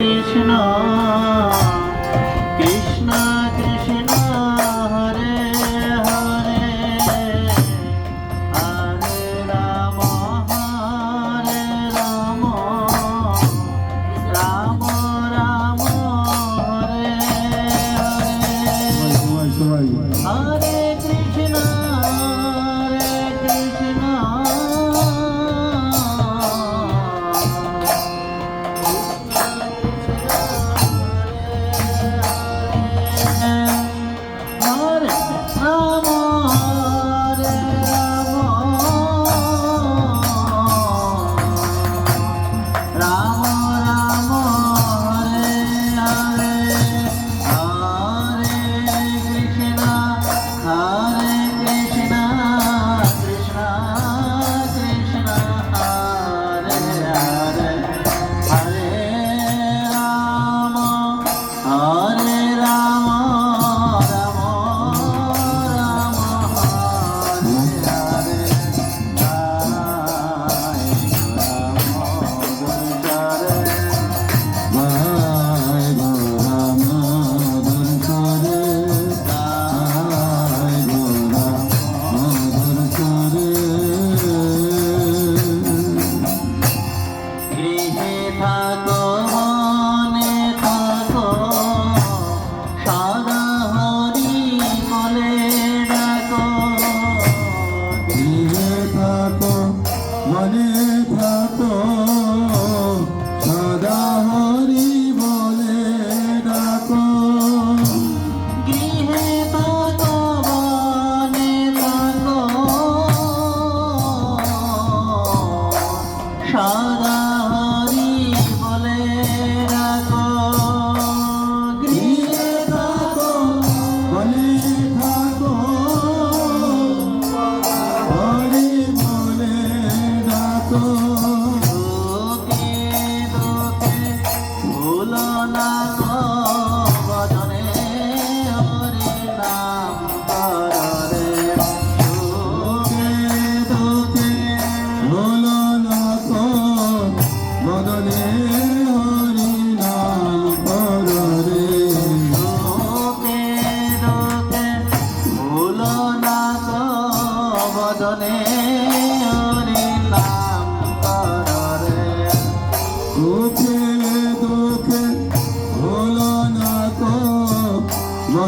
Krishna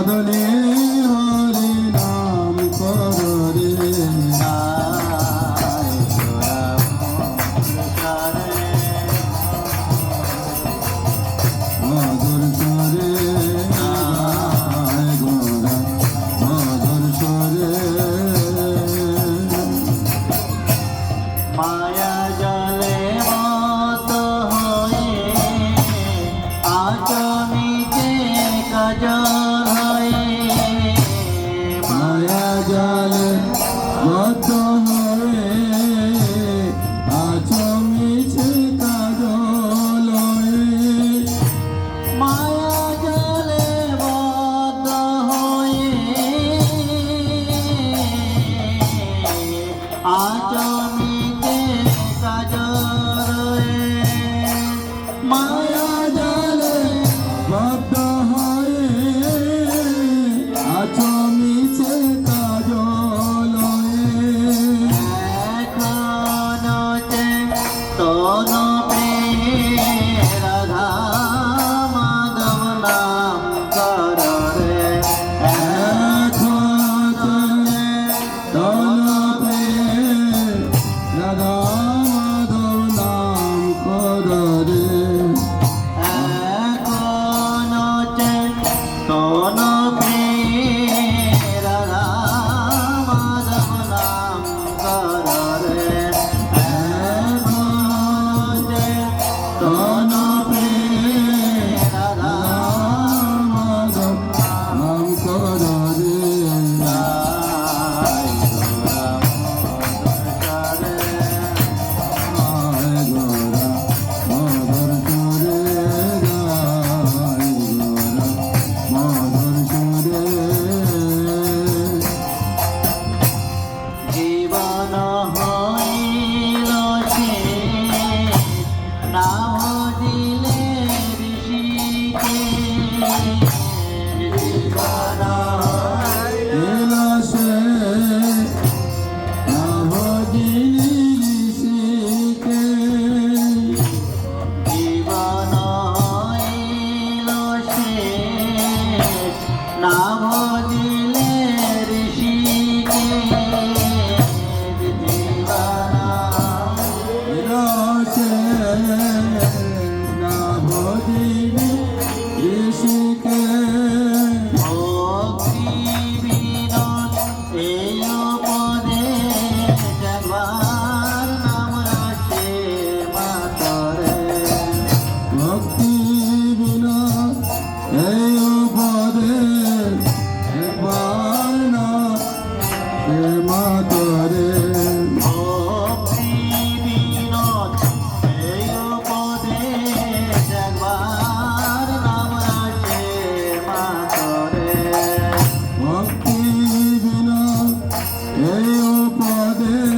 Madalena. Lord মনা ना এই পদে oh,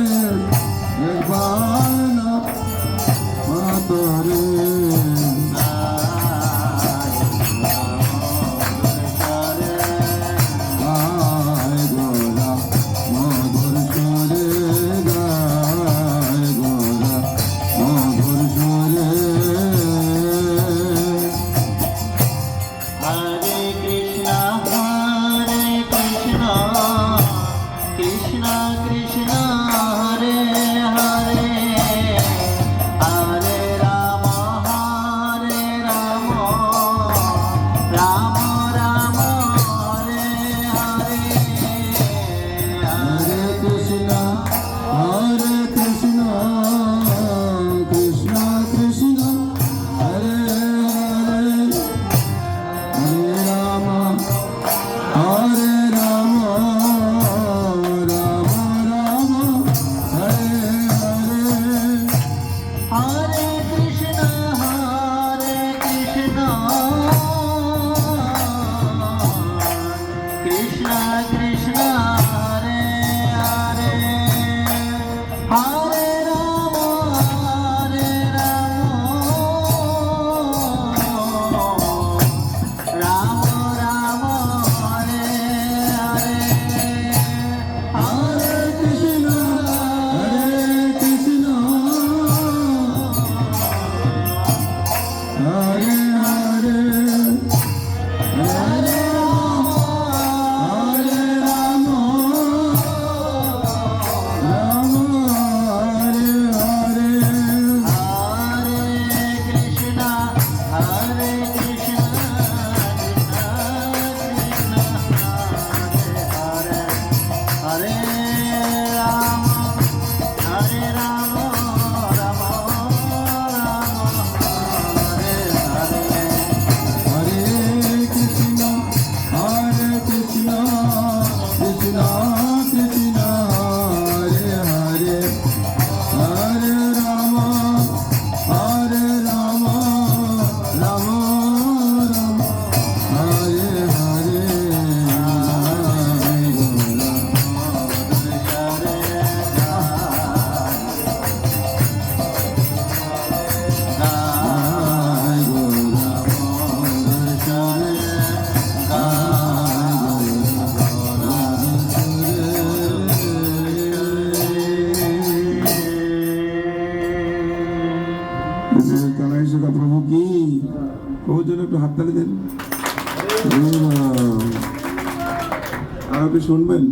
আপনি শুনবেন?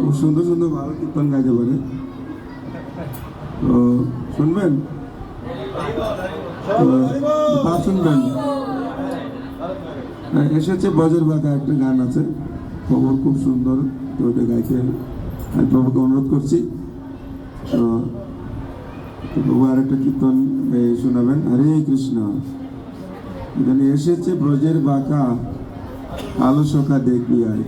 খুব সুন্দর সুন্দর ভালো কীর্তন গাইতে পারে। তো শুনবেন? শুনবেন। হ্যাঁ, এসেছে বজর বাঁকা একটা গান আছে। খবর খুব সুন্দর, তো ওটা গাইতে আমি প্রভুকে অনুরোধ করছি। তো প্রভু আর একটা কীর্তন শোনাবেন। হরে কৃষ্ণ। এখানে এসেছে ব্রজের বাঁকা আলো শোকা দেখবি আয়।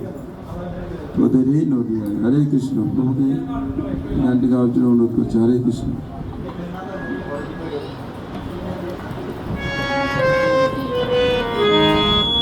నొప్పి హరే కృష్ణ నొప్పి ఇలాంటి కావచ్చు నొప్పి వచ్చి హరే కృష్ణ